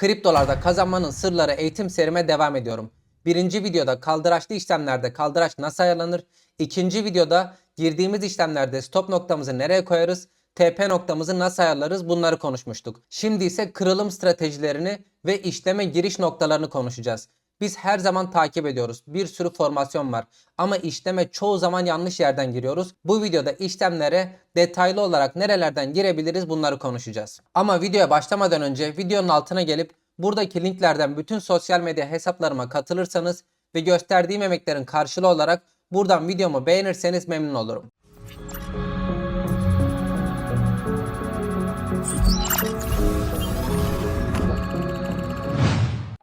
Kriptolarda kazanmanın sırları eğitim serime devam ediyorum. Birinci videoda kaldıraçlı işlemlerde kaldıraç nasıl ayarlanır? İkinci videoda girdiğimiz işlemlerde stop noktamızı nereye koyarız? TP noktamızı nasıl ayarlarız? Bunları konuşmuştuk. Şimdi ise kırılım stratejilerini ve işleme giriş noktalarını konuşacağız. Biz her zaman takip ediyoruz. Bir sürü formasyon var. Ama işleme çoğu zaman yanlış yerden giriyoruz. Bu videoda işlemlere detaylı olarak nerelerden girebiliriz bunları konuşacağız. Ama videoya başlamadan önce videonun altına gelip buradaki linklerden bütün sosyal medya hesaplarıma katılırsanız ve gösterdiğim emeklerin karşılığı olarak buradan videomu beğenirseniz memnun olurum.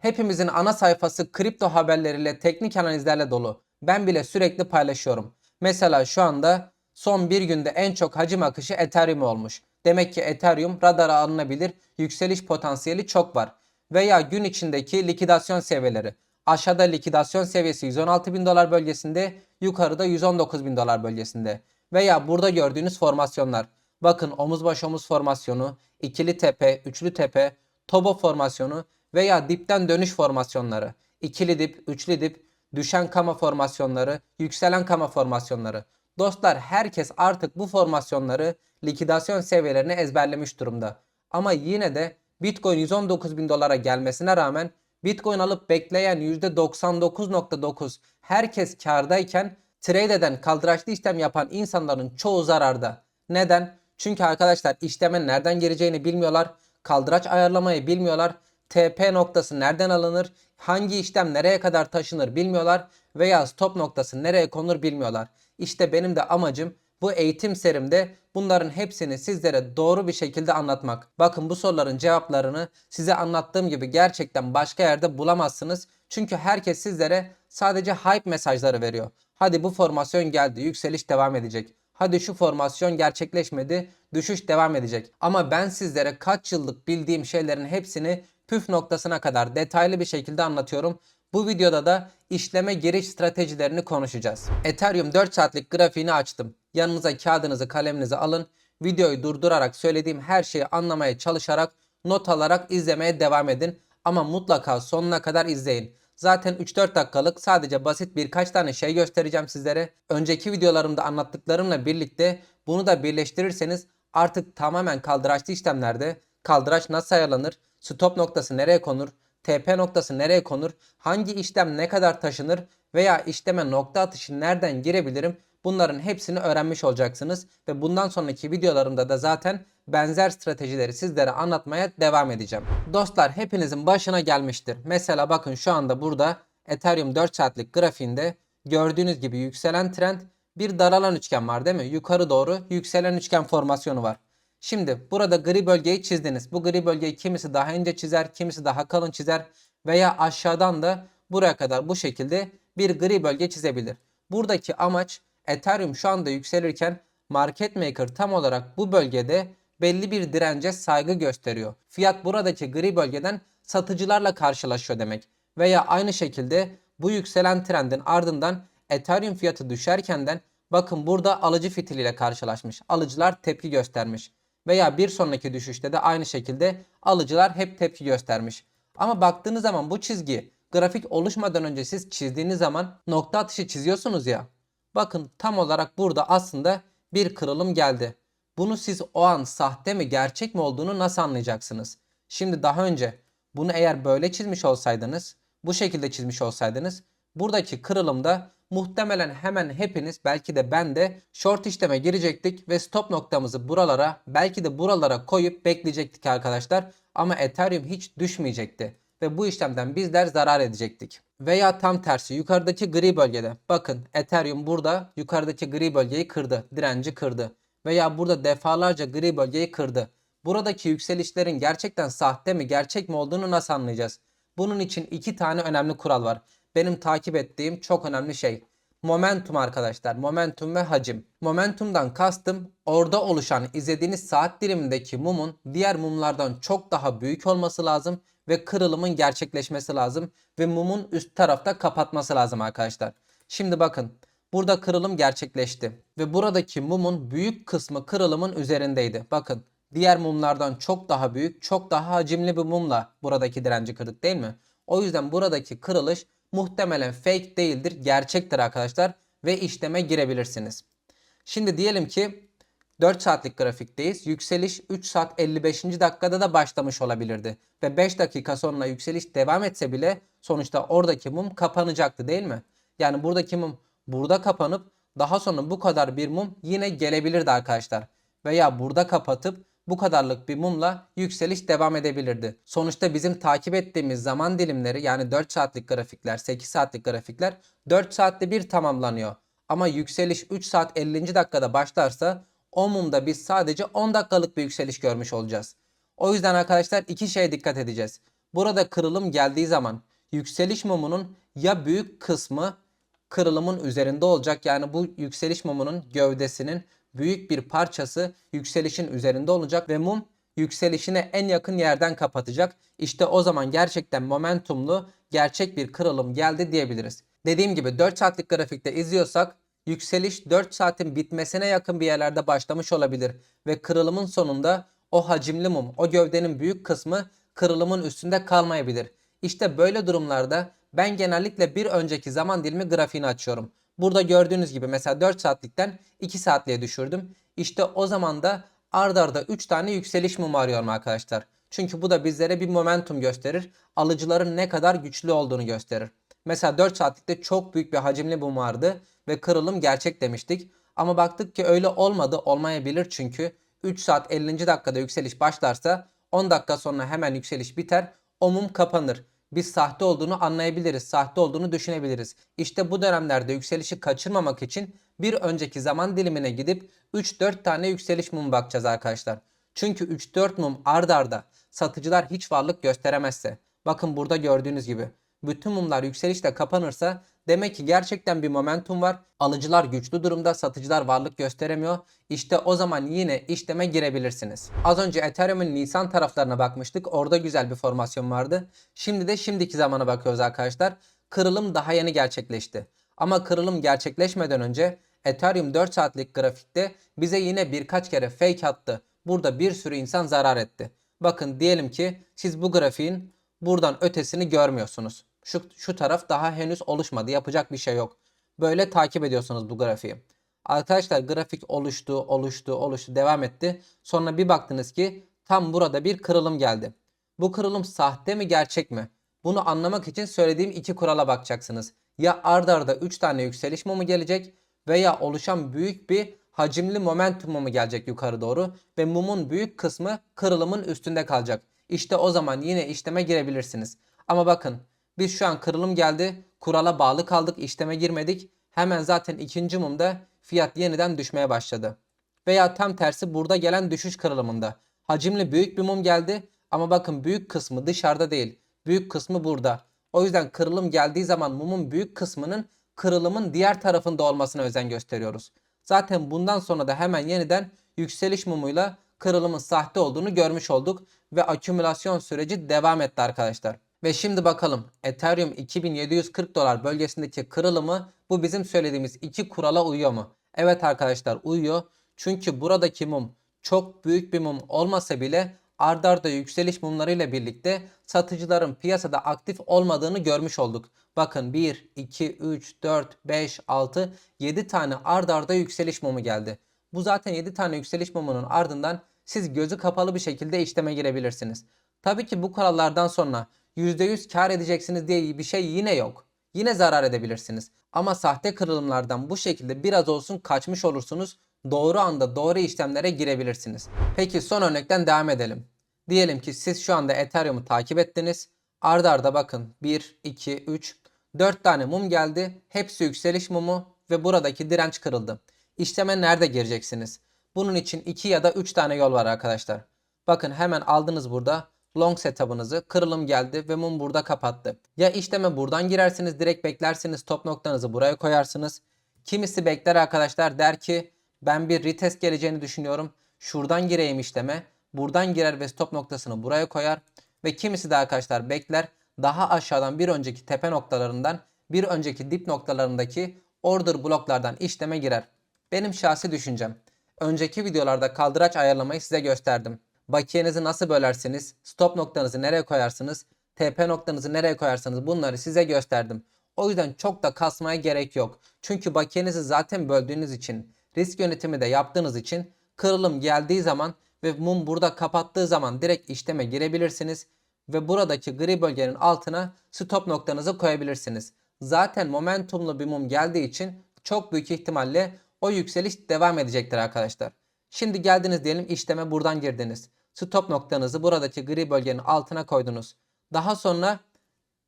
Hepimizin ana sayfası kripto haberleriyle, teknik analizlerle dolu. Ben bile sürekli paylaşıyorum. Mesela şu anda son bir günde en çok hacim akışı Ethereum olmuş. Demek ki Ethereum radara alınabilir, yükseliş potansiyeli çok var. Veya gün içindeki likidasyon seviyeleri. Aşağıda likidasyon seviyesi 116 bin dolar bölgesinde, yukarıda 119 bin dolar bölgesinde. Veya burada gördüğünüz formasyonlar. Bakın omuz baş omuz formasyonu, ikili tepe, üçlü tepe, tobo formasyonu veya dipten dönüş formasyonları, ikili dip, üçlü dip, düşen kama formasyonları, yükselen kama formasyonları. Dostlar herkes artık bu formasyonları likidasyon seviyelerini ezberlemiş durumda. Ama yine de Bitcoin 119 bin dolara gelmesine rağmen Bitcoin alıp bekleyen %99.9 herkes kardayken trade eden kaldıraçlı işlem yapan insanların çoğu zararda. Neden? Çünkü arkadaşlar işlemin nereden gireceğini bilmiyorlar. Kaldıraç ayarlamayı bilmiyorlar. TP noktası nereden alınır? Hangi işlem nereye kadar taşınır bilmiyorlar. Veya stop noktası nereye konur bilmiyorlar. İşte benim de amacım bu eğitim serimde bunların hepsini sizlere doğru bir şekilde anlatmak. Bakın bu soruların cevaplarını size anlattığım gibi gerçekten başka yerde bulamazsınız. Çünkü herkes sizlere sadece hype mesajları veriyor. Hadi bu formasyon geldi, yükseliş devam edecek. Hadi şu formasyon gerçekleşmedi, düşüş devam edecek. Ama ben sizlere kaç yıllık bildiğim şeylerin hepsini püf noktasına kadar detaylı bir şekilde anlatıyorum. Bu videoda da işleme giriş stratejilerini konuşacağız. Ethereum 4 saatlik grafiğini açtım. Yanınıza kağıdınızı kaleminizi alın. Videoyu durdurarak söylediğim her şeyi anlamaya çalışarak not alarak izlemeye devam edin. Ama mutlaka sonuna kadar izleyin. Zaten 3-4 dakikalık sadece basit birkaç tane şey göstereceğim sizlere. Önceki videolarımda anlattıklarımla birlikte bunu da birleştirirseniz artık tamamen kaldıraçlı işlemlerde kaldıraç nasıl ayarlanır, stop noktası nereye konur, TP noktası nereye konur, hangi işlem ne kadar taşınır veya işleme nokta atışı nereden girebilirim bunların hepsini öğrenmiş olacaksınız. Ve bundan sonraki videolarımda da zaten benzer stratejileri sizlere anlatmaya devam edeceğim. Dostlar hepinizin başına gelmiştir. Mesela bakın şu anda burada Ethereum 4 saatlik grafiğinde gördüğünüz gibi yükselen trend bir daralan üçgen var değil mi? Yukarı doğru yükselen üçgen formasyonu var. Şimdi burada gri bölgeyi çizdiniz. Bu gri bölgeyi kimisi daha ince çizer, kimisi daha kalın çizer veya aşağıdan da buraya kadar bu şekilde bir gri bölge çizebilir. Buradaki amaç Ethereum şu anda yükselirken market maker tam olarak bu bölgede belli bir dirence saygı gösteriyor. Fiyat buradaki gri bölgeden satıcılarla karşılaşıyor demek. Veya aynı şekilde bu yükselen trendin ardından Ethereum fiyatı düşerkenden bakın burada alıcı fitiliyle karşılaşmış. Alıcılar tepki göstermiş. Veya bir sonraki düşüşte de aynı şekilde alıcılar hep tepki göstermiş. Ama baktığınız zaman bu çizgi grafik oluşmadan önce siz çizdiğiniz zaman nokta atışı çiziyorsunuz ya. Bakın tam olarak burada aslında bir kırılım geldi. Bunu siz o an sahte mi gerçek mi olduğunu nasıl anlayacaksınız? Şimdi daha önce bunu eğer böyle çizmiş olsaydınız, bu şekilde çizmiş olsaydınız buradaki kırılımda muhtemelen hemen hepiniz belki de ben de short işleme girecektik ve stop noktamızı buralara belki de buralara koyup bekleyecektik arkadaşlar. Ama Ethereum hiç düşmeyecekti ve bu işlemden bizler zarar edecektik. Veya tam tersi yukarıdaki gri bölgede bakın Ethereum burada yukarıdaki gri bölgeyi kırdı, direnci kırdı. Veya burada defalarca gri bölgeyi kırdı. Buradaki yükselişlerin gerçekten sahte mi gerçek mi olduğunu nasıl anlayacağız? Bunun için iki tane önemli kural var. Benim takip ettiğim çok önemli şey. Momentum arkadaşlar. Momentum ve hacim. Momentumdan kastım orada oluşan izlediğiniz saat dilimindeki mumun diğer mumlardan çok daha büyük olması lazım ve kırılımın gerçekleşmesi lazım ve mumun üst tarafta kapatması lazım arkadaşlar. Şimdi bakın burada kırılım gerçekleşti ve buradaki mumun büyük kısmı kırılımın üzerindeydi. Bakın diğer mumlardan çok daha büyük, çok daha hacimli bir mumla buradaki direnci kırdık değil mi? O yüzden buradaki kırılış muhtemelen fake değildir, gerçektir arkadaşlar ve işleme girebilirsiniz. Şimdi diyelim ki 4 saatlik grafikteyiz. Yükseliş 3 saat 55. dakikada da başlamış olabilirdi. Ve 5 dakika sonra yükseliş devam etse bile sonuçta oradaki mum kapanacaktı değil mi? Yani buradaki mum burada kapanıp daha sonra bu kadar bir mum yine gelebilirdi arkadaşlar. Veya burada kapatıp bu kadarlık bir mumla yükseliş devam edebilirdi. Sonuçta bizim takip ettiğimiz zaman dilimleri yani 4 saatlik grafikler, 8 saatlik grafikler 4 saatte bir tamamlanıyor. Ama yükseliş 3 saat 50. dakikada başlarsa o mumda biz sadece 10 dakikalık bir yükseliş görmüş olacağız. O yüzden arkadaşlar iki şeye dikkat edeceğiz. Burada kırılım geldiği zaman yükseliş mumunun ya büyük kısmı kırılımın üzerinde olacak. Yani bu yükseliş mumunun gövdesinin büyük bir parçası yükselişin üzerinde olacak ve mum yükselişine en yakın yerden kapatacak. İşte o zaman gerçekten momentumlu gerçek bir kırılım geldi diyebiliriz. Dediğim gibi 4 saatlik grafikte izliyorsak yükseliş 4 saatin bitmesine yakın bir yerlerde başlamış olabilir ve kırılımın sonunda o hacimli mum, o gövdenin büyük kısmı kırılımın üstünde kalmayabilir. İşte böyle durumlarda ben genellikle bir önceki zaman dilimi grafiğini açıyorum. Burada gördüğünüz gibi mesela 4 saatlikten 2 saatliğe düşürdüm. İşte o zaman da ard arda 3 tane yükseliş mumu arıyorum arkadaşlar. Çünkü bu da bizlere bir momentum gösterir. Alıcıların ne kadar güçlü olduğunu gösterir. Mesela 4 saatlikte çok büyük bir hacimli mum vardı ve kırılım gerçek demiştik. Ama baktık ki öyle olmadı olmayabilir çünkü 3 saat 50. dakikada yükseliş başlarsa 10 dakika sonra hemen yükseliş biter. O mum kapanır. Biz sahte olduğunu anlayabiliriz. Sahte olduğunu düşünebiliriz. İşte bu dönemlerde yükselişi kaçırmamak için bir önceki zaman dilimine gidip 3-4 tane yükseliş mumu bakacağız arkadaşlar. Çünkü 3-4 mum ard arda satıcılar hiç varlık gösteremezse. Bakın burada gördüğünüz gibi bütün mumlar yükselişle kapanırsa demek ki gerçekten bir momentum var. Alıcılar güçlü durumda, satıcılar varlık gösteremiyor. İşte o zaman yine işleme girebilirsiniz. Az önce Ethereum'un Nisan taraflarına bakmıştık. Orada güzel bir formasyon vardı. Şimdi de şimdiki zamana bakıyoruz arkadaşlar. Kırılım daha yeni gerçekleşti. Ama kırılım gerçekleşmeden önce Ethereum 4 saatlik grafikte bize yine birkaç kere fake attı. Burada bir sürü insan zarar etti. Bakın diyelim ki siz bu grafiğin buradan ötesini görmüyorsunuz. Şu, şu taraf daha henüz oluşmadı. Yapacak bir şey yok. Böyle takip ediyorsunuz bu grafiği. Arkadaşlar grafik oluştu, oluştu, oluştu, devam etti. Sonra bir baktınız ki tam burada bir kırılım geldi. Bu kırılım sahte mi gerçek mi? Bunu anlamak için söylediğim iki kurala bakacaksınız. Ya ardarda arda 3 tane yükseliş mumu gelecek veya oluşan büyük bir hacimli momentum mumu gelecek yukarı doğru ve mumun büyük kısmı kırılımın üstünde kalacak. İşte o zaman yine işleme girebilirsiniz. Ama bakın biz şu an kırılım geldi. Kurala bağlı kaldık. işleme girmedik. Hemen zaten ikinci mumda fiyat yeniden düşmeye başladı. Veya tam tersi burada gelen düşüş kırılımında. Hacimli büyük bir mum geldi. Ama bakın büyük kısmı dışarıda değil. Büyük kısmı burada. O yüzden kırılım geldiği zaman mumun büyük kısmının kırılımın diğer tarafında olmasına özen gösteriyoruz. Zaten bundan sonra da hemen yeniden yükseliş mumuyla kırılımın sahte olduğunu görmüş olduk ve akümülasyon süreci devam etti arkadaşlar. Ve şimdi bakalım Ethereum 2740 dolar bölgesindeki kırılımı bu bizim söylediğimiz iki kurala uyuyor mu? Evet arkadaşlar uyuyor. Çünkü buradaki mum çok büyük bir mum olmasa bile ardarda arda yükseliş mumlarıyla birlikte satıcıların piyasada aktif olmadığını görmüş olduk. Bakın 1, 2, 3, 4, 5, 6, 7 tane ardarda arda yükseliş mumu geldi. Bu zaten 7 tane yükseliş mumunun ardından siz gözü kapalı bir şekilde işleme girebilirsiniz. Tabii ki bu kurallardan sonra %100 kar edeceksiniz diye bir şey yine yok. Yine zarar edebilirsiniz. Ama sahte kırılımlardan bu şekilde biraz olsun kaçmış olursunuz. Doğru anda doğru işlemlere girebilirsiniz. Peki son örnekten devam edelim. Diyelim ki siz şu anda Ethereum'u takip ettiniz. Arda arda bakın 1, 2, 3, 4 tane mum geldi. Hepsi yükseliş mumu ve buradaki direnç kırıldı. İşleme nerede gireceksiniz? Bunun için 2 ya da 3 tane yol var arkadaşlar. Bakın hemen aldınız burada long setup'ınızı kırılım geldi ve mum burada kapattı. Ya işleme buradan girersiniz direkt beklersiniz top noktanızı buraya koyarsınız. Kimisi bekler arkadaşlar der ki ben bir retest geleceğini düşünüyorum. Şuradan gireyim işleme. Buradan girer ve stop noktasını buraya koyar. Ve kimisi de arkadaşlar bekler daha aşağıdan bir önceki tepe noktalarından bir önceki dip noktalarındaki order bloklardan işleme girer. Benim şahsi düşüncem. Önceki videolarda kaldıraç ayarlamayı size gösterdim. Bakiyenizi nasıl bölersiniz, stop noktanızı nereye koyarsınız, TP noktanızı nereye koyarsanız bunları size gösterdim. O yüzden çok da kasmaya gerek yok. Çünkü bakiyenizi zaten böldüğünüz için, risk yönetimi de yaptığınız için kırılım geldiği zaman ve mum burada kapattığı zaman direkt işleme girebilirsiniz ve buradaki gri bölgenin altına stop noktanızı koyabilirsiniz. Zaten momentumlu bir mum geldiği için çok büyük ihtimalle o yükseliş devam edecektir arkadaşlar. Şimdi geldiniz diyelim işleme buradan girdiniz. Stop noktanızı buradaki gri bölgenin altına koydunuz. Daha sonra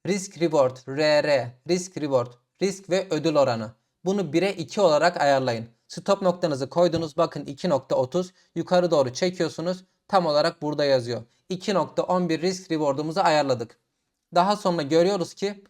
risk reward, RR, risk reward, risk ve ödül oranı. Bunu 1'e 2 olarak ayarlayın. Stop noktanızı koydunuz bakın 2.30 yukarı doğru çekiyorsunuz. Tam olarak burada yazıyor. 2.11 risk reward'umuzu ayarladık. Daha sonra görüyoruz ki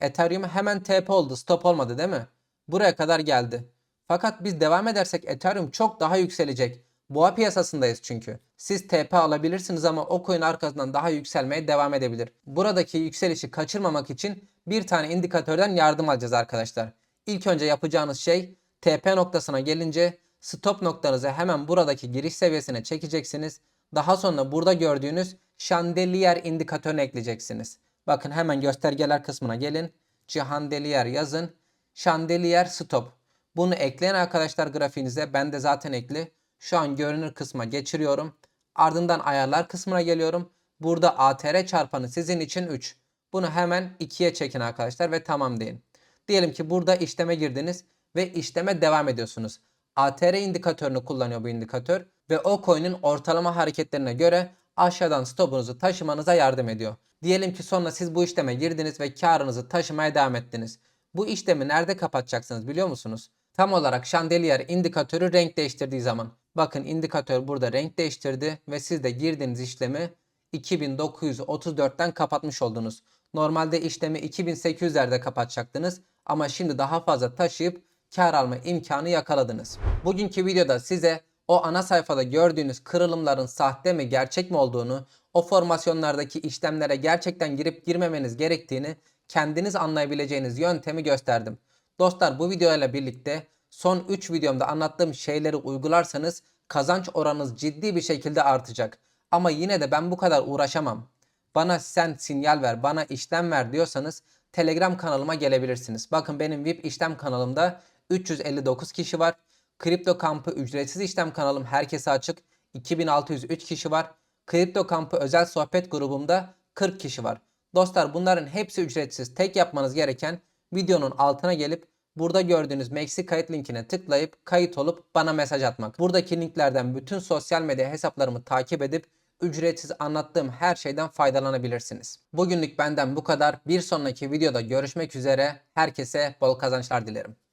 Ethereum hemen TP oldu stop olmadı değil mi? Buraya kadar geldi. Fakat biz devam edersek Ethereum çok daha yükselecek. Boğa piyasasındayız çünkü. Siz TP alabilirsiniz ama o coin arkasından daha yükselmeye devam edebilir. Buradaki yükselişi kaçırmamak için bir tane indikatörden yardım alacağız arkadaşlar. İlk önce yapacağınız şey TP noktasına gelince stop noktanızı hemen buradaki giriş seviyesine çekeceksiniz. Daha sonra burada gördüğünüz chandelier indikatörünü ekleyeceksiniz. Bakın hemen göstergeler kısmına gelin. Chandelier yazın. Chandelier stop. Bunu ekleyen arkadaşlar grafiğinize ben de zaten ekli. Şu an görünür kısma geçiriyorum. Ardından ayarlar kısmına geliyorum. Burada ATR çarpanı sizin için 3. Bunu hemen 2'ye çekin arkadaşlar ve tamam deyin. Diyelim ki burada işleme girdiniz ve işleme devam ediyorsunuz. ATR indikatörünü kullanıyor bu indikatör ve o coin'in ortalama hareketlerine göre aşağıdan stopunuzu taşımanıza yardım ediyor. Diyelim ki sonra siz bu işleme girdiniz ve karınızı taşımaya devam ettiniz. Bu işlemi nerede kapatacaksınız biliyor musunuz? Tam olarak şandeliyer indikatörü renk değiştirdiği zaman. Bakın indikatör burada renk değiştirdi ve siz de girdiğiniz işlemi 2934'ten kapatmış oldunuz. Normalde işlemi 2800'lerde kapatacaktınız ama şimdi daha fazla taşıyıp kar alma imkanı yakaladınız. Bugünkü videoda size o ana sayfada gördüğünüz kırılımların sahte mi gerçek mi olduğunu, o formasyonlardaki işlemlere gerçekten girip girmemeniz gerektiğini kendiniz anlayabileceğiniz yöntemi gösterdim. Dostlar bu videoyla birlikte son 3 videomda anlattığım şeyleri uygularsanız kazanç oranınız ciddi bir şekilde artacak. Ama yine de ben bu kadar uğraşamam. Bana sen sinyal ver, bana işlem ver diyorsanız Telegram kanalıma gelebilirsiniz. Bakın benim VIP işlem kanalımda 359 kişi var. Kripto kampı ücretsiz işlem kanalım herkese açık. 2603 kişi var. Kripto kampı özel sohbet grubumda 40 kişi var. Dostlar bunların hepsi ücretsiz. Tek yapmanız gereken videonun altına gelip burada gördüğünüz Maxi kayıt linkine tıklayıp kayıt olup bana mesaj atmak. Buradaki linklerden bütün sosyal medya hesaplarımı takip edip ücretsiz anlattığım her şeyden faydalanabilirsiniz. Bugünlük benden bu kadar. Bir sonraki videoda görüşmek üzere. Herkese bol kazançlar dilerim.